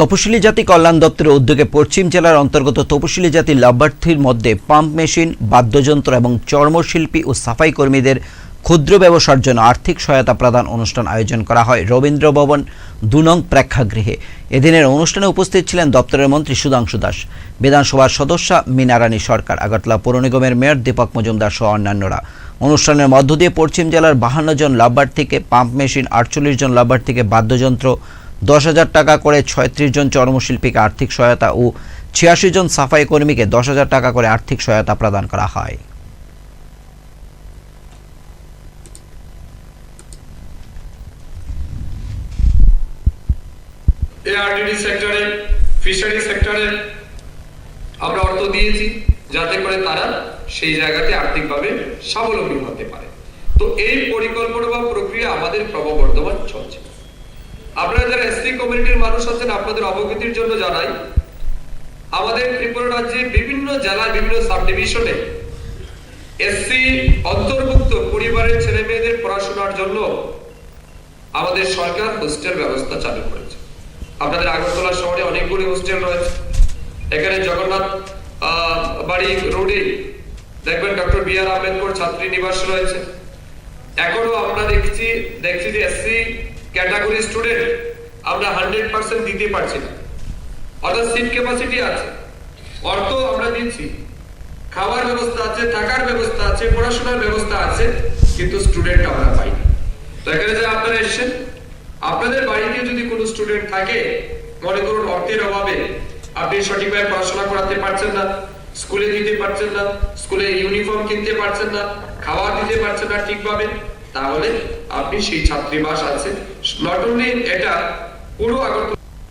তপশিলি জাতি কল্যাণ দপ্তরের উদ্যোগে পশ্চিম জেলার অন্তর্গত তপশিলি জাতি লাভার্থীর মধ্যে পাম্প মেশিন, বাদ্যযন্ত্র এবং চর্মশিল্পী ও সাফাই কর্মীদের ক্ষুদ্র ব্যবসার জন্য আর্থিক সহায়তা প্রদান অনুষ্ঠান আয়োজন করা হয় রবীন্দ্র ভবন দুনং প্রেক্ষাগৃহে। এদিনের অনুষ্ঠানে উপস্থিত ছিলেন দপ্তরের মন্ত্রী সুধাংশু দাস, বিধানসভার সদস্য মিনারানী সরকার, আগরতলা পৌর নিগমের মেয়র দীপক মজুমদার সহ অন্যান্যরা। অনুষ্ঠানের মধ্য দিয়ে পশ্চিম জেলার বাহান্ন জন লাভার্থীকে পাম্প মেশিন, আটচল্লিশ জন লাভার্থীকে বাদ্যযন্ত্র দশ হাজার টাকা করে ছয়ত্রিশ জন চর্মশিল্পীকে আর্থিক সহায়তা ও ছিয়াশি জন সাফাই কর্মীকে দশ হাজার টাকা করে আর্থিক সহায়তা প্রদান করা হয়। এআরডিডি সেক্টরে ফিশারি সেক্টরে আমরা অর্থ দিয়েছি যাতে করে তারা সেই জায়গাতে আর্থিকভাবে স্বাবলম্বী হতে পারে। তো এই পরিকল্পনা বা প্রক্রিয়া আমাদের ক্রমবর্ধমান চলছে। আপনারা যারা এসসি কমিউনিটির মানুষ আছেন, আপনাদের অবগতির জন্য জানাই, আমাদের ত্রিপুরা রাজ্যে বিভিন্ন জেলায় বিভিন্ন সাব ডিভিশনে এসসি অন্তর্ভুক্ত পরিবারের ছেলে মেয়েদের পড়াশোনার জন্য আমাদের সরকার হোস্টেল ব্যবস্থা চালু করেছে। আপনাদের আগরতলা শহরে অনেকগুলি হোস্টেল রয়েছে। এখানে জগন্নাথ বাড়ি রোডে দেখবেন ডক্টর বি আর আম্বেদকর ছাত্রী নিবাস রয়েছে। এখনও আমরা দেখছি দেখছি যে এসসি ক্যাটাগরি স্টুডেন্ট আমরা হান্ড্রেড পার্সেন্ট দিতে পারছি না। অর্থাৎ সিট ক্যাপাসিটি আছে। অর্থ আমরা দিচ্ছি। খাওয়ার ব্যবস্থা আছে, থাকার ব্যবস্থা আছে, পড়াশোনার ব্যবস্থা আছে, কিন্তু স্টুডেন্ট আমরা পাই। তো এখানে যে আপনারা এসেছেন, আপনাদের বাড়িতে যদি কোনো স্টুডেন্ট থাকে, মনে করুন অর্থের অভাবে আপনি সঠিকভাবে পড়াশোনা করাতে পারছেন না, স্কুলে দিতে পারছেন না, স্কুলে ইউনিফর্ম কিনতে পারছেন না খাওয়া দিতে পারছেন না ঠিকভাবে তাহলে আপনি সেই ছাত্রীবাস আছে। নট অনলি এটা পুরো আগরতলা